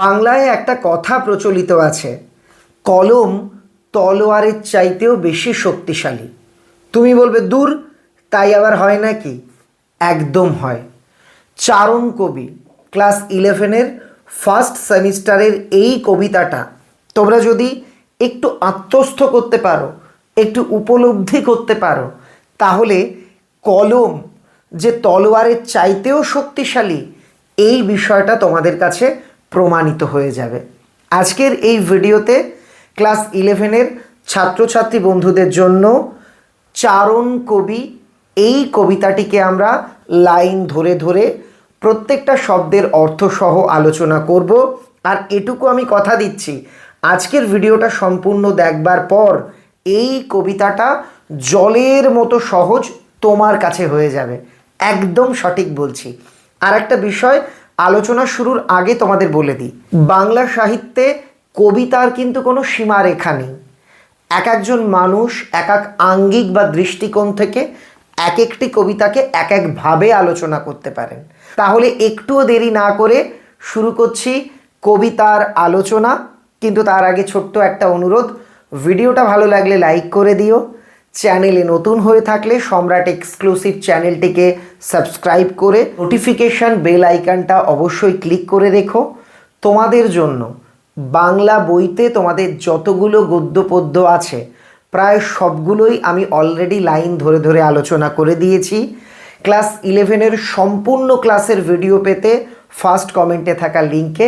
বাংলায় একটা কথা প্রচলিত আছে, কলম তলোয়ারের চাইতেও বেশি শক্তিশালী। তুমি বলবে, দূর, তাই আবার হয় নাকি? একদম হয়। চারণ কবি, ক্লাস ইলেভেনের ফার্স্ট সেমিস্টারের এই কবিতাটা তোমরা যদি একটু আত্মস্থ করতে পারো, একটু উপলব্ধি করতে পারো, তাহলে কলম যে তলোয়ারের চাইতেও শক্তিশালী, এই বিষয়টা তোমাদের কাছে প্রমাণিত হয়ে যাবে। আজকের এই ভিডিওতে ক্লাস ইলেভেনের ছাত্রছাত্রী বন্ধুদের জন্য চারণ কবি, এই কবিতাটিকে আমরা লাইন ধরে ধরে প্রত্যেকটা শব্দের অর্থসহ আলোচনা করব। আর এটুকু আমি কথা দিচ্ছি, আজকের ভিডিওটা সম্পূর্ণ দেখবার পর এই কবিতাটা জলের মতো সহজ তোমার কাছে হয়ে যাবে। একদম সঠিক বলছি। আর একটা বিষয় আলোচনা শুরুর আগে তোমাদের বলে দিই, বাংলা সাহিত্যে কবিতার কিন্তু কোনো সীমারেখা নেই। এক একজন মানুষ এক এক আঙ্গিক বা দৃষ্টিকোণ থেকে এক একটি কবিতাকে এক একভাবে আলোচনা করতে পারেন। তাহলে একটুও দেরি না করে শুরু করছি কবিতার আলোচনা। কিন্তু তার আগে ছোট্ট একটা অনুরোধ, ভিডিওটা ভালো লাগলে লাইক করে দিও চ্যানেলে নতুন হয়ে থাকলে সম্রাট এক্সক্লুসিভ চ্যানেলটিকে সাবস্ক্রাইব করে নোটিফিকেশান বেল আইকনটা অবশ্যই ক্লিক করে রেখো। তোমাদের জন্য বাংলা বইতে তোমাদের যতগুলো গদ্য পদ্য আছে, প্রায় সবগুলোই আমি অলরেডি লাইন ধরে ধরে আলোচনা করে দিয়েছি। ক্লাস ইলেভেনের সম্পূর্ণ ক্লাসের ভিডিও পেতে ফার্স্ট কমেন্টে থাকা লিঙ্কে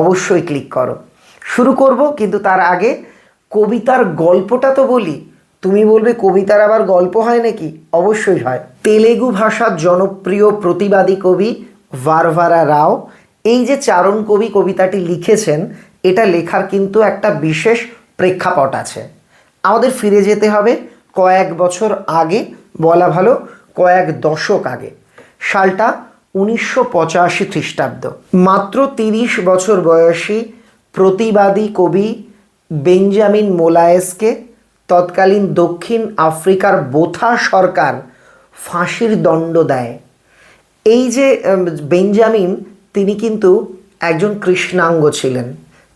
অবশ্যই ক্লিক করো। শুরু করব, কিন্তু তার আগে কবিতার গল্পটা তো বলি তুমি বলবে কবিতার আবার গল্প হয় নাকি? অবশ্যই হয়। তেলেগু ভাষার জনপ্রিয় প্রতিবাদী কবি ভারভারা রাও এই যে চারণ কবি কবিতাটি লিখেছেন, এটা লেখার কিন্তু একটা বিশেষ প্রেক্ষাপট আছে। আমাদের ফিরে যেতে হবে কয়েক বছর আগে, বলা ভালো কয়েক দশক আগে। সালটা উনিশশো পঁচাশি খ্রিস্টাব্দ। মাত্র তিরিশ বছর বয়সী প্রতিবাদী কবি বেঞ্জামিন মোলায়েসকে তৎকালীন দক্ষিণ আফ্রিকার বোথা সরকার ফাঁসির দণ্ড দেয়। এই যে বেঞ্জামিন, তিনি কিন্তু একজন কৃষ্ণাঙ্গ ছিলেন।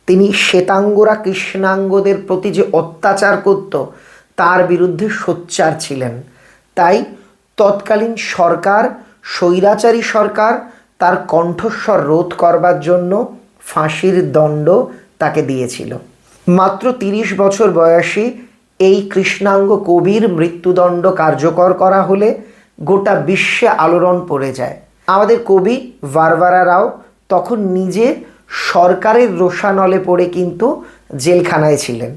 তিনি শ্বেতাঙ্গরা কৃষ্ণাঙ্গদের প্রতি যে অত্যাচার করত, তার বিরুদ্ধে সোচ্চার ছিলেন। তাই তৎকালীন সরকার, স্বৈরাচারী সরকার, তার কণ্ঠস্বর রোধ করবার জন্য ফাঁসির দণ্ড তাকে দিয়েছিল। মাত্র তিরিশ বছর বয়সী এই কৃষ্ণাঙ্গ কবির মৃত্যুদণ্ড কার্যকর করা হলে গোটা বিশ্বে আলোড়ন পড়ে যায়। আমাদের কবি ভারভারা রাও তখন নিজে সরকারের রোষানলে পড়ে কিন্তু জেলখানায় ছিলেন।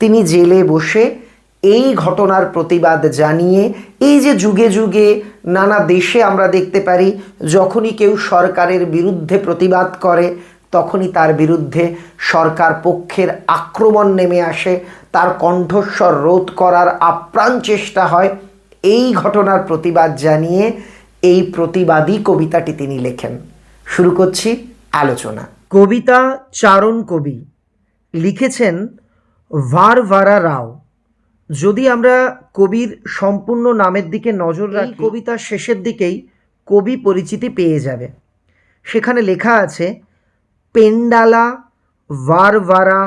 তিনি জেলে বসে এই ঘটনার প্রতিবাদ জানিয়ে, এই যে যুগে যুগে নানা দেশে আমরা দেখতে পারি, যখনই কেউ সরকারের বিরুদ্ধে প্রতিবাদ করে তখনই তার বিরুদ্ধে সরকার পক্ষের আক্রমণ নেমে আসে। তার কণ্ঠস্বর রোধ করার আপ্রাণ চেষ্টা হয়। এই ঘটনার প্রতিবাদ জানিয়ে এই প্রতিবাদী কবিতাটি তিনি লেখেন। শুরু করছি আলোচনা। কবিতা চারণ কবি লিখেছেন ভারভারা রাও। যদি আমরা কবির সম্পূর্ণ নামের দিকে নজর রাখি কবিতার শেষের দিকেই কবি পরিচিতি পেয়ে যাবে। সেখানে লেখা আছে পেন্ডালা ভারভারা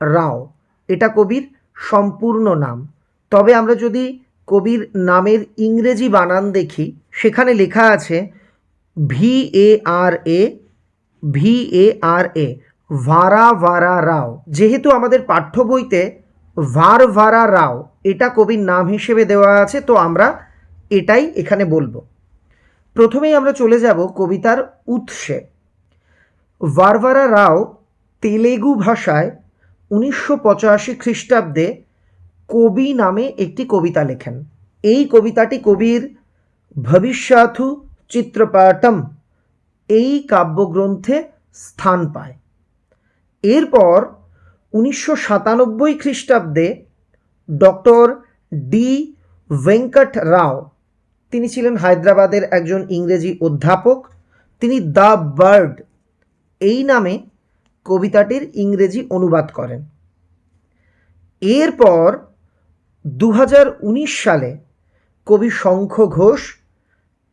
রাও। এটা কবির সম্পূর্ণ নাম। তবে আমরা যদি কবির নামের ইংরেজি বানান দেখি, সেখানে লেখা আছে V A R A V A আর এ ভারা ভারা রাও। যেহেতু আমাদের পাঠ্য বইতে ভার ভারা রাও, এটা কবির নাম হিসেবে দেওয়া আছে, তো আমরা এটাই এখানে বলব। প্রথমেই আমরা চলে যাব কবিতার উৎসে। ভারভারা রাও তেলেগু ভাষায় উনিশশো পঁচাশি খ্রিস্টাব্দে কবি নামে একটি কবিতা লেখেন। এই কবিতাটি কবির ভবিষ্যাথু চিত্রপাটম এই কাব্যগ্রন্থে স্থান পায়। এরপর উনিশশো সাতানব্বই খ্রিস্টাব্দে ডক্টর ডি ভেঙ্কট রাও, তিনি ছিলেন হায়দ্রাবাদের একজন ইংরেজি অধ্যাপক, তিনি দ্য বার্ড এই নামে কবিতাটির ইংরেজি অনুবাদ করেন। এরপর দু হাজার উনিশ সালে কবি শঙ্খ ঘোষ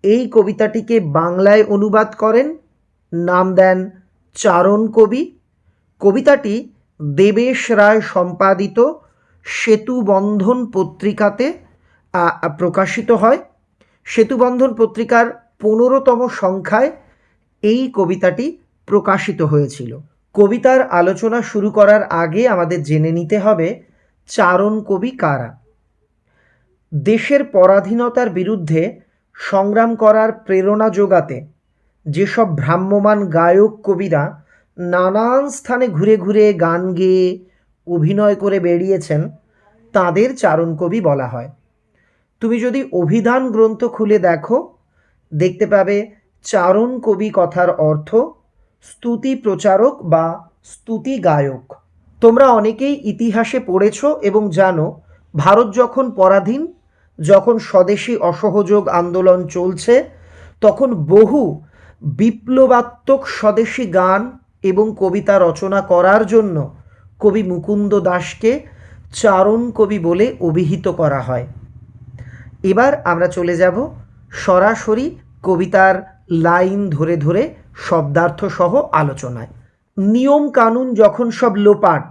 এই কবিতাটিকে বাংলায় অনুবাদ করেন। নাম দেন চারণ কবি। কবিতাটি দেবেশ রায় সম্পাদিত সেতুবন্ধন পত্রিকাতে প্রকাশিত হয়। সেতুবন্ধন পত্রিকার পনেরোতম সংখ্যায় এই কবিতাটি প্রকাশিত হয়েছিল। কবিতার আলোচনা শুরু করার আগে আমাদের জেনে নিতে হবে, চারণ কবি কারা? দেশের পরাধীনতার বিরুদ্ধে সংগ্রাম করার প্রেরণা যোগাতে যেসব ভ্রাম্যমান গায়ক কবিরা নানান স্থানে ঘুরে ঘুরে গান গেয়ে অভিনয় করে বেরিয়েছেন তাদের চারণ কবি বলা হয়। তুমি যদি অভিধান গ্রন্থ খুলে দেখো, দেখতে পাবে চারণ কবি কথার অর্থ স্তুতি প্রচারক বা স্তুতি গায়ক। তোমরা অনেকেই ইতিহাসে পড়েছো এবং জানো, ভারত যখন পরাধীন, যখন স্বদেশী অসহযোগ আন্দোলন চলছে, তখন বহু বিপ্লবাত্মক স্বদেশী গান এবং কবিতা রচনা করার জন্য কবি মুকুন্দ দাসকে চারণ কবি বলে অভিহিত করা হয়। এবার আমরা চলে যাব সরাসরি কবিতার লাইন ধরে ধরে শব্দার্থ সহ আলোচনায়। নিয়ম কানুন যখন সব লোপাট,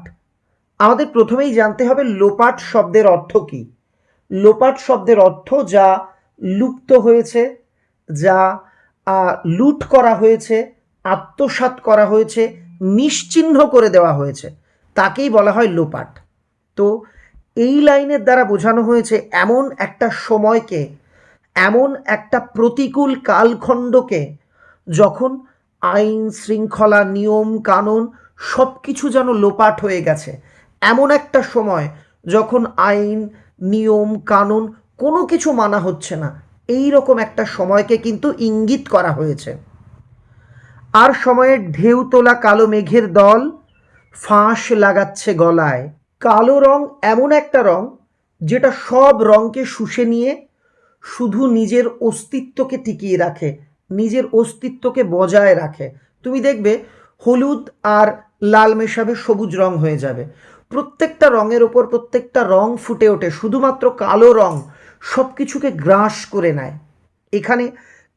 আমাদের প্রথমেই জানতে হবে লোপাট শব্দের অর্থ কী। লোপাট শব্দের অর্থ যা লুপ্ত হয়েছে, যা লুট করা হয়েছে, আত্মসাৎ করা হয়েছে, নিশ্চিহ্ন করে দেওয়া হয়েছে। তাকেই বলা হয় লোপাট। তো এই লাইনের দ্বারা বোঝানো হয়েছে এমন একটা সময়কে, এমন একটা প্রতিকূল কালখণ্ডকে যখন আইন, শৃঙ্খলা, নিয়ম, কানুন সব কিছু যেন লোপাট হয়ে গেছে। এমন একটা সময় যখন আইন, নিয়ম, কানুন কোনো কিছু মানা হচ্ছে না এই রকম একটা সময়কে কিন্তু ইঙ্গিত করা হয়েছে। আর সময়ের ঢেউ তোলা কালো মেঘের দল ফাঁস লাগাচ্ছে গলায়। কালো রং এমন একটা রং যেটা সব রংকে শুষে নিয়ে শুধু নিজের অস্তিত্বকে টিকিয়ে রাখে। নিজের অস্তিত্বকে বজায় রাখে। তুমি দেখবে হলুদ আর লাল মেশাবে, সবুজ রং হয়ে যাবে। প্রত্যেকটা রঙের ওপর প্রত্যেকটা রং ফুটে ওঠে, শুধুমাত্র কালো রং সব কিছুকে গ্রাস করে নেয়। এখানে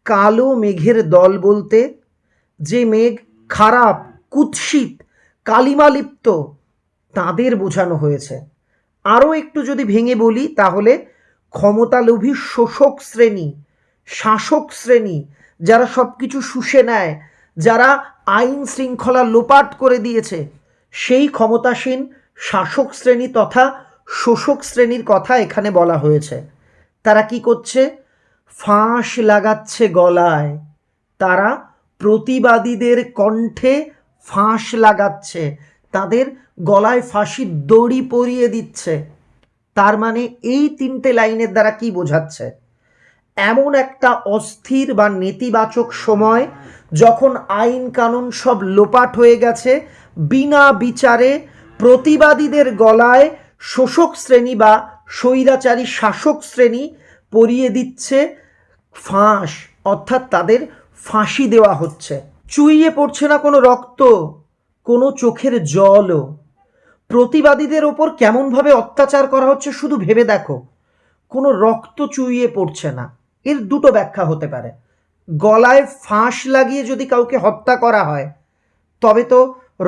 কালো মেঘের দল বলতে যে মেঘ খারাপ, কুৎসিত, কালিমালিপ্ত, তাদের বোঝানো হয়েছে। আরও একটু যদি ভেঙে বলি, তাহলে ক্ষমতালোভী শোষক শ্রেণি শাসক শ্রেণি, যারা সব কিছু শুষে নেয়, যারা আইন শৃঙ্খলা লোপাট করে দিয়েছে, সেই ক্ষমতাসীন শাসক শ্রেণি তথা শোষক শ্রেণির কথা এখানে বলা হয়েছে। তারা কি করছে? ফাঁস লাগাচ্ছে গলায়। তারা প্রতিবাদীদের কণ্ঠে ফাঁস লাগাচ্ছে। তাদের গলায় ফাঁসির দড়ি পরিয়ে দিচ্ছে। তার মানে এই তিনটে লাইনের দ্বারা কি বোঝাচ্ছে? এমন একটা অস্থির বা নেতিবাচক সময় যখন আইন কানুন সব লোপাট হয়ে গেছে, বিনা বিচারে প্রতিবাদীদের গলায় শোষক শ্রেণি বা স্বৈরাচারী শাসক শ্রেণি পরিয়ে দিচ্ছে ফাঁস, অর্থাৎ তাদের ফাঁসি দেওয়া হচ্ছে। চুইয়ে পড়ছে না কোনো রক্ত, কোনো চোখের জলও। প্রতিবাদীদের ওপর কেমনভাবে অত্যাচার করা হচ্ছে শুধু ভেবে দেখো, কোনো রক্ত চুইয়ে পড়ছে না। এর দুটো ব্যাখ্যা হতে পারে। গলায় ফাঁস লাগিয়ে যদি কাউকে হত্যা করা হয়, তবে তো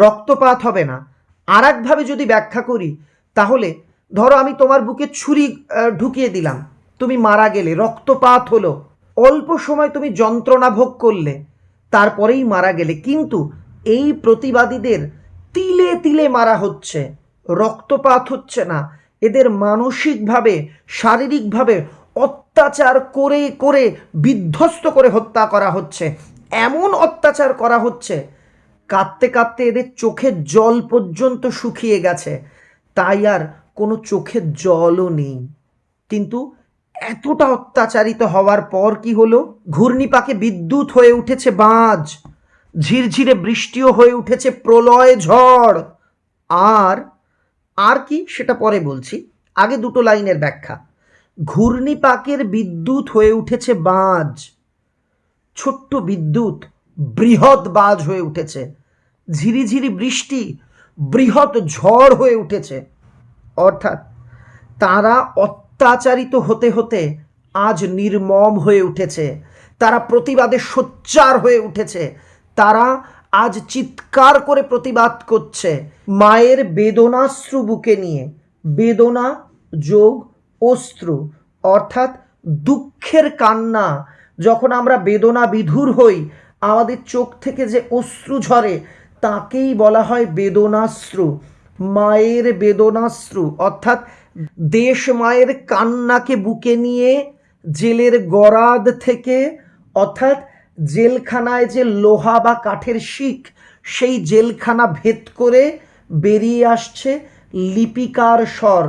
রক্তপাত হবে না। আর একভাবে যদি ব্যাখ্যা করি, তাহলে ধরো আমি তোমার বুকে ছুরি ঢুকিয়ে দিলাম, তুমি মারা গেলে, রক্তপাত হলো। অল্প সময় তুমি যন্ত্রণা ভোগ করলে, তারপরেই মারা গেলে। কিন্তু এই প্রতিবাদীদের তিলে তিলে মারা হচ্ছে, রক্তপাত হচ্ছে না। এদের মানসিকভাবে, শারীরিকভাবে অত্যাচার করে করে বিধ্বস্ত করে হত্যা করা হচ্ছে। এমন অত্যাচার করা হচ্ছে, কাঁদতে কাঁদতে এদের চোখের জল পর্যন্ত শুকিয়ে গেছে। তাই আর কোনো চোখের জলও নেই। কিন্তু এতটা অত্যাচারিত হওয়ার পর কি হলো? ঘূর্ণিপাকে বিদ্যুৎ হয়ে উঠেছে বাজ ঝিরঝিরে বৃষ্টিও হয়ে উঠেছে প্রলয় ঝড়। আর আর কি সেটা পরে বলছি। আগে দুটো লাইনের ব্যাখ্যা। ঘূর্ণিপাকের বিদ্যুৎ হয়ে উঠেছে বাজ ছোট্ট বিদ্যুৎ বৃহৎ বাজ হয়ে উঠেছে। ঝিরিঝিরি বৃষ্টি বৃহৎ ঝড় হয়ে উঠেছে। অর্থাৎ তারা অত্যাচারিত হতে হতে আজ নির্মম হয়ে উঠেছে। তারা প্রতিবাদে সোচ্চার হয়ে উঠেছে। তারা আজ চিৎকার করে প্রতিবাদ করছে। মায়ের বেদনাশ্রু বুকে নিয়ে। বেদনা যোগ অশ্রু, অর্থাৎ দুঃখের কান্না। যখন আমরা বেদনা বিধুর হই, আমাদের চোখ থেকে যে অশ্রু ঝরে, তাকেই বলা হয় বেদনাশ্রু। মায়ের বেদনাশ্রু, অর্থাৎ দেশ মায়ের কান্নাকে বুকে নিয়ে জেলের গরাদ থেকে, অর্থাৎ জেলখানায় যে লোহা বা কাঠের শিখ সেই জেলখানা ভেদ করে বেরিয়ে আসছে লিপিকার স্বর।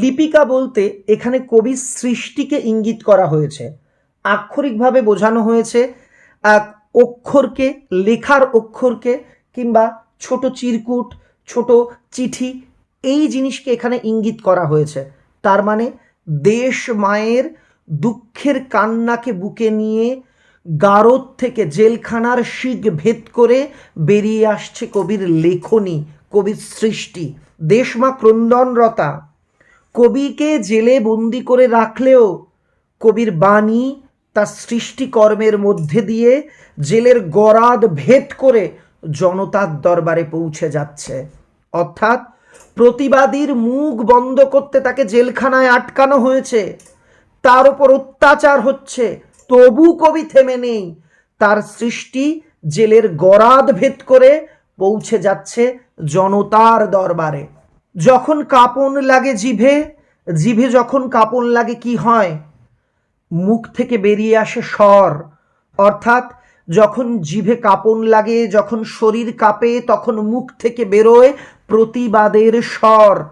লিপিকা বলতে এখানে কবির সৃষ্টিকে ইঙ্গিত করা হয়েছে। আক্ষরিকভাবে বোঝানো হয়েছে অক্ষরকে, লেখার অক্ষরকে কিংবা ছোট চিরকুট, ছোট চিঠি, এই জিনিসকে এখানে ইঙ্গিত করা হয়েছে। তার মানে দেশ মায়ের দুঃখের কান্নাকে বুকে নিয়ে গারদ থেকে জেলখানার শিখ ভেদ করে বেরিয়ে আসছে কবির লেখনী, কবির সৃষ্টি। দেশমা ক্রন্দনরতা। কবিকে জেলে বন্দি করে রাখলেও কবির বাণী তার সৃষ্টিকর্মের মধ্যে দিয়ে জেলের গরাদ ভেদ করে জনতার দরবারে পৌঁছে যাচ্ছে। অর্থাৎ প্রতিবাদীর মুখ বন্ধ করতে তাকে জেলখানায় আটকানো হয়েছে। তার উপর অত্যাচার হচ্ছে। তবু কবি থেমে নেই। তার সৃষ্টি জেলের গরাদ ভেদ করে পৌঁছে যাচ্ছে জনতার দরবারে। যখন কাপন লাগে জিভে জিভে যখন কাপন লাগে কি হয়? মুখ থেকে বেরিয়ে আসে স্বর। অর্থাৎ যখন জিভে কাঁপন লাগে, যখন শরীর কাঁপে, তখন মুখ থেকে বেরোয় প্রতিবাদের স্বর।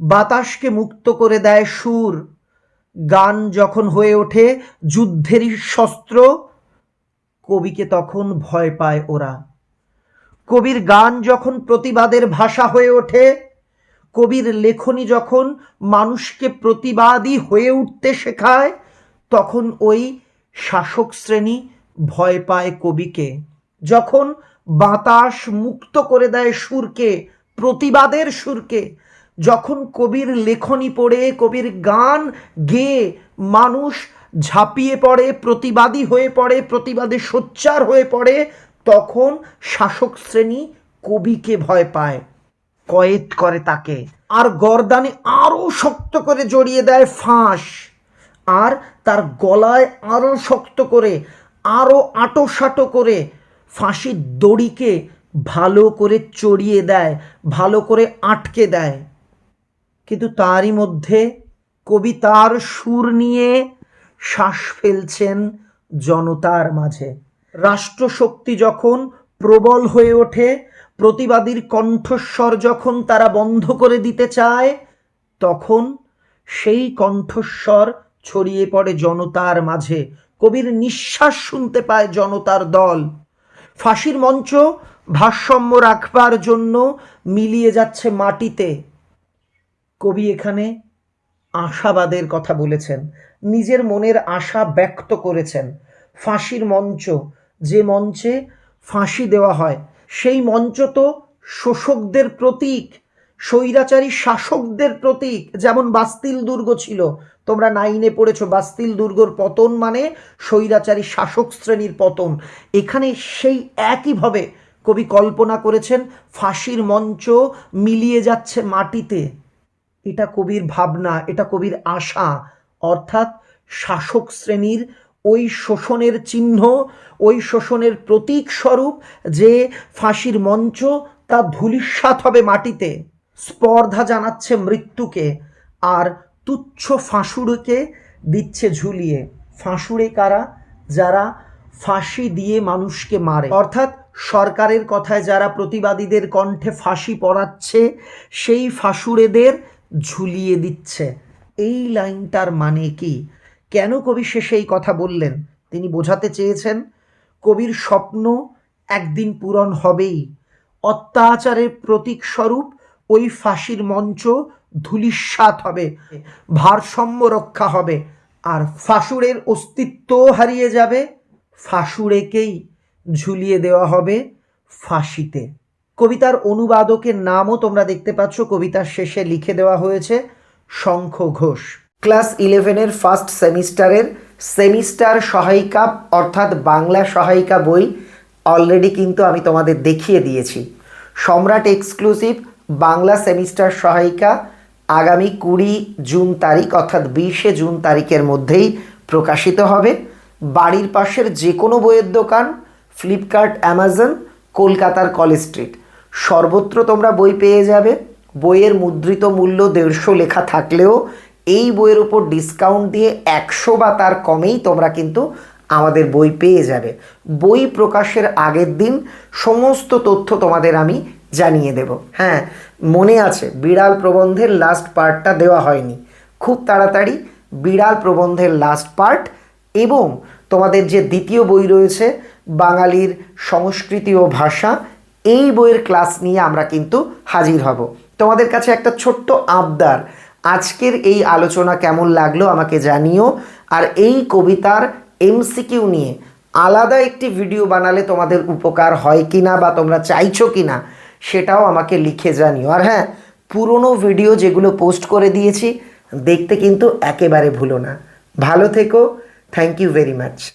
বাতাসকে মুক্ত করে দেয় সুর। গান যখন হয়ে ওঠে যুদ্ধেরই শস্ত্র, কবিকে তখন ভয় পায় ওরা। কবির গান যখন প্রতিবাদের ভাষা হয়ে ওঠে কবির লেখনী যখন মানুষকে প্রতিবাদী হয়ে উঠতে শেখায়, তখন ওই শাসক শ্রেণি ভয় পায় কবিকে। যখন বাতাস মুক্ত করে দেয় সুরকে, প্রতিবাদের সুরকে, যখন কবির লেখনী পড়ে, কবির গান গেয়ে মানুষ ঝাঁপিয়ে পড়ে, প্রতিবাদী হয়ে পড়ে, প্রতিবাদে সোচ্চার হয়ে পড়ে, তখন শাসক শ্রেণি কবিকে ভয় পায়। কয়েদ করে তাকে। আর গরদানে আরও শক্ত করে জড়িয়ে দেয় ফাঁস। আর তার গলায় আরও শক্ত করে আরও আঁটো করে ফাঁসির দড়িকে ভালো করে চড়িয়ে দেয়, ভালো করে আটকে দেয়। কিন্তু তারই মধ্যে কবি তার সুর নিয়ে শ্বাস ফেলছেন জনতার মাঝে। রাষ্ট্রশক্তি যখন প্রবল হয়ে ওঠে প্রতিবাদীর কণ্ঠস্বর যখন তারা বন্ধ করে দিতে চায়, তখন সেই কণ্ঠস্বর ছড়িয়ে পড়ে জনতার মাঝে। কবির নিঃশ্বাস শুনতে পায় জনতার দল। ফাঁসির মঞ্চ ভারসাম্য রাখবার জন্য মিলিয়ে যাচ্ছে মাটিতে। কবি এখানে আশাবাদের কথা বলেছেন, নিজের মনের আশা ব্যক্ত করেছেন। ফাঁসির মঞ্চ, যে মঞ্চে ফাঁসি দেওয়া হয় সেই মঞ্চ তো শোষকদের প্রতীক, স্বৈরাচারী শাসকদের প্রতীক, যেমন বাস্তিল দুর্গ ছিল। তোমরা নাইনে পড়েছো, বাস্তিল দুর্গর পতন মানে স্বৈরাচারী শাসক শ্রেণির পতন। এখানে সেই একইভাবে কবি কল্পনা করেছেন, ফাঁসির মঞ্চ মিলিয়ে যাচ্ছে মাটিতে। এটা কবির ভাবনা, এটা কবির আশা। অর্থাৎ শাসক শ্রেণির ওই শোষণের চিহ্ন, ওই শোষণের প্রতীক স্বরূপ যে ফাঁসির মঞ্চ, তা ধূলিসাৎ হবে মাটিতে। স্পর্ধা জানাচ্ছে মৃত্যুকে, আর তুচ্ছ ফাঁসুড়কে দিচ্ছে ঝুলিয়ে। ফাঁসুড়ে কারা? যারা ফাঁসি দিয়ে মানুষকে মারে। অর্থাৎ সরকারের কথায় যারা প্রতিবাদীদের কণ্ঠে ফাঁসি পড়াচ্ছে সেই ফাঁসুড়েদের ঝুলিয়ে দিচ্ছে। এই লাইনটার মানে কি? কেন কবি শেষে এই কথা বললেন? তিনি বোঝাতে চেয়েছেন, কবির স্বপ্ন একদিন পূরণ হবেই। অত্যাচারের প্রতীক স্বরূপ ওই ফাঁসির মঞ্চ ধূলিসাৎ হবে, ভারসাম্য রক্ষা হবে, আর ফাঁসুরের অস্তিত্ব হারিয়ে যাবে, ফাঁসুরেকেই ঝুলিয়ে দেওয়া হবে ফাঁসিতে। কবিতার অনুবাদকের নামও তোমরা দেখতে পাচ্ছ, কবিতার শেষে লিখে দেওয়া হয়েছে শঙ্খ ঘোষ। ক্লাস ইলেভেনের ফার্স্ট সেমিস্টারের সেমিস্টার সহায়িকা, অর্থাৎ বাংলা সহায়িকা বই অলরেডি কিন্তু আমি তোমাদের দেখিয়ে দিয়েছি। সম্রাট এক্সক্লুসিভ বাংলা সেমিস্টার সহায়িকা আগামী কুড়ি জুন তারিখ, অর্থাৎ বিশে জুন তারিখের মধ্যেই প্রকাশিত হবে। বাড়ির পাশের যে কোনো বইয়ের দোকান, ফ্লিপকার্ট, অ্যামাজন, কলকাতার কলেজ স্ট্রিট। সর্বত্র তোমরা বই পেয়ে যাবে। বইয়ের মুদ্রিত মূল্য দেড়শো লেখা থাকলেও এই বইয়ের উপর ডিসকাউন্ট দিয়ে একশো বা তার কমেই তোমরা কিন্তু আমাদের বই পেয়ে যাবে। বই প্রকাশের আগের দিন সমস্ত তথ্য তোমাদের আমি জানিয়ে দেব। হ্যাঁ মনে আছে, বিড়াল প্রবন্ধের লাস্ট পার্টটা দেওয়া হয়নি। খুব তাড়াতাড়ি বিড়াল প্রবন্ধের লাস্ট পার্ট এবং তোমাদের যে দ্বিতীয় বই রয়েছে, বাঙালির সংস্কৃতি ও ভাষা, এই বইয়ের ক্লাস নিয়ে আমরা কিন্তু হাজির হব। তোমাদের কাছে একটা ছোট্ট আবদার আজকের এই আলোচনা কেমন লাগল আমাকে জানিও। আর এই কবিতার এমসিকিউ নিয়ে আলাদা একটি ভিডিও বানালে তোমাদের উপকার হয় কি না বা তোমরা চাইছো কি না সেটাও আমাকে লিখে জানিও। আর হ্যাঁ পুরনো ভিডিও যেগুলো পোস্ট করে দিয়েছি, দেখতে কিন্তু একেবারে ভুলো না। ভালো থেকো। Thank you very much